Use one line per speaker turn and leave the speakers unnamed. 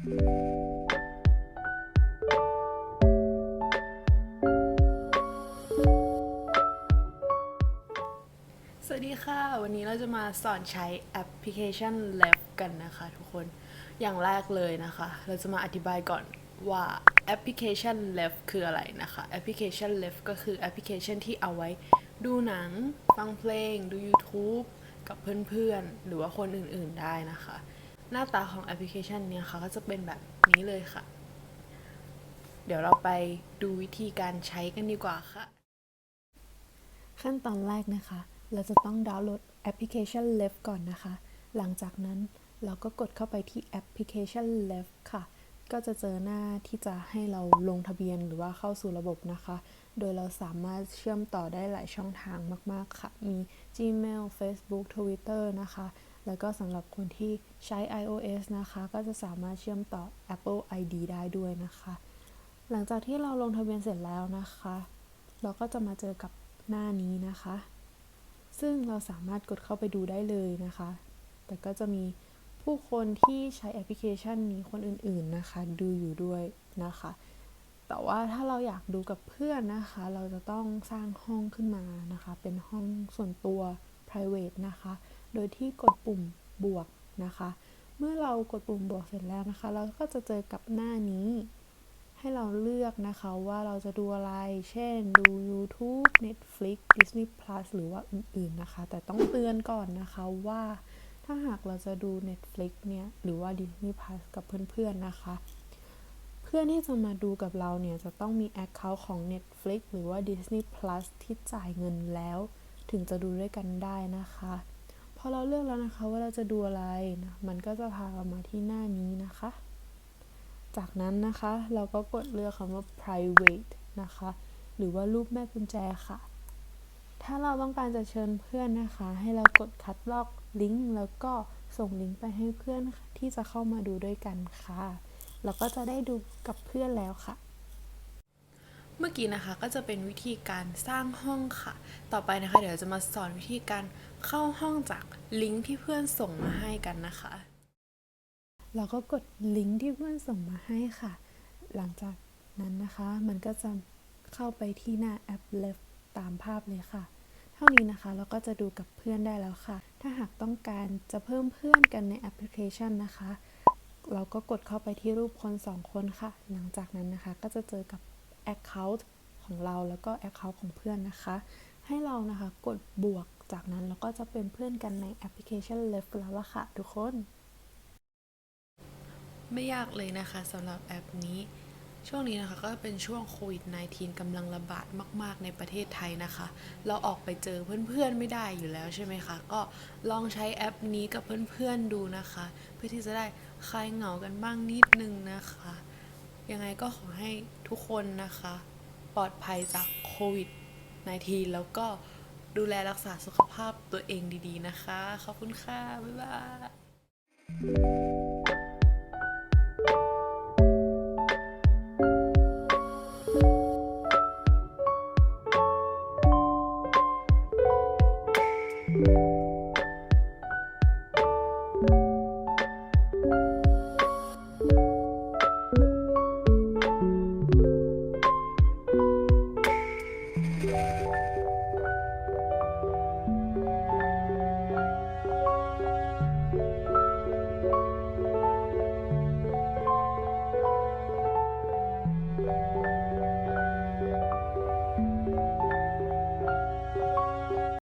สวัสดีค่ะ วันนี้เราจะมาสอนใช้แอปพลิเคชัน l e f กันนะคะทุกคน อย่างแรกเลยนะคะ เราจะมาอธิบายก่อนว่าแอปพลิเคชัน l e f คืออะไรนะคะ แอปพลิเคชัน l e f ก็คือแอปพลิเคชันที่เอาไว้ดูหนัง ฟังเพลง ดู YouTube กับเพื่อนๆ หรือว่าคนอื่นๆได้นะคะ หน้าตาของแอปพลิเคชันเนี้ยค่ะก็จะเป็นแบบนี้เลยค่ะ เดี๋ยวเราไปดูวิธีการใช้กันดีกว่าค่ะ
ขั้นตอนแรกนะคะ เราจะต้องดาวน์โหลดแอปพลิเคชัน l e f ก่อนนะคะ หลังจากนั้นเราก็กดเข้าไปที่แอปพลิเคชัน l e f ค่ะ ก็จะเจอหน้าที่จะให้เราลงทะเบียนหรือว่าเข้าสู่ระบบนะคะ โดยเราสามารถเชื่อมต่อได้หลายช่องทางมาก ๆ ค่ะ มี Gmail Facebook Twitter นะคะ แล้วก็สำหรับคนที่ใช้ iOS นะคะ ก็จะสามารถเชื่อมต่อ Apple ID ได้ด้วยนะคะ หลังจากที่เราลงทะเบียนเสร็จแล้วนะคะ เราก็จะมาเจอกับหน้านี้นะคะ ซึ่งเราสามารถกดเข้าไปดูได้เลยนะคะ แต่ก็จะมีผู้คนที่ใช้แอปพลิเคชันนี้คนอื่นๆนะคะ ดูอยู่ด้วยนะคะ แต่ว่าถ้าเราอยากดูกับเพื่อนนะคะ เราจะต้องสร้างห้องขึ้นมานะคะ เป็นห้องส่วนตัว private นะคะ โดยที่กดปุ่มบวกนะคะ เมื่อเรากดปุ่มบวกเสร็จแล้วนะคะ เราก็จะเจอกับหน้านี้ ให้เราเลือกนะคะว่าเราจะดูอะไร เช่นดู YouTube Netflix Disney Plus หรือว่าอื่นๆนะคะ แต่ต้องเตือนก่อนนะคะว่าถ้าหากเราจะดู Netflix เนี่ย หรือว่า Disney Plus กับเพื่อนๆนะคะ เพื่อนที่จะมาดูกับเราเนี่ย จะต้องมี Account ของ Netflix หรือว่า Disney Plus ที่จ่ายเงินแล้ว ถึงจะดูด้วยกันได้นะคะ พอเราเลือกแล้วนะคะว่าเราจะดูอะไรนะมันก็จะพาเรามาที่หน้านี้นะคะ จากนั้นนะคะเราก็กดเลือกคำว่า private นะคะ หรือว่ารูปแม่กุญแจค่ะ ถ้าเราต้องการจะเชิญเพื่อนนะคะ ให้เรากดคัดลอกลิงก์แล้วก็ส่งลิงก์ไปให้เพื่อนที่จะเข้ามาดูด้วยกันค่ะ เราก็จะได้ดูกับเพื่อนแล้วค่ะ
เมื่อกี้นะคะก็จะเป็นวิธีการสร้างห้องค่ะ ต่อไปนะคะ เดี๋ยวจะมาสอนวิธีการ เข้าห้องจากลิงก์ที่เพื่อนส่งมาให้กันนะคะ
เราก็กดลิงก์ที่เพื่อนส่งมาให้ค่ะ หลังจากนั้นนะคะ มันก็จะเข้าไปที่หน้าแอป Left ตามภาพเลยค่ะ เท่านี้นะคะเราก็จะดูกับเพื่อนได้แล้วค่ะ ถ้าหากต้องการจะเพิ่มเพื่อนกันในแอปพลิเคชันนะคะ เราก็กดเข้าไปที่รูปคนสองคนค่ะ หลังจากนั้นนะคะก็จะเจอกับ Account ของเราแล้วก็ Account ของเพื่อนนะคะ ให้เรานะคะกดบวก จากนั้นเราก็จะเป็นเพื่อนกันในแอปพลิเคชัน l e f แล้วล่ะค่ะทุกคน
ไม่ยากเลยนะคะสำหรับแอปนี้ ช่วงนี้นะคะก็เป็นช่วงโควิด -19 กำลังระบาดมาก ๆ ในประเทศไทยนะคะ เราออกไปเจอเพื่อน ๆ ไม่ได้อยู่แล้วใช่ไหมคะ ก็ลองใช้แอปนี้กับเพื่อน ๆ ดูนะคะ เพื่อที่จะได้คลายเหงากันบ้างนิดนึงนะคะ ยังไงก็ขอให้ทุกคนนะคะ ปลอดภัยจากโควิด -19 แล้วก็ ดูแลรักษาสุขภาพตัวเองดีๆนะคะ ขอบคุณค่ะ บ๊ายบาย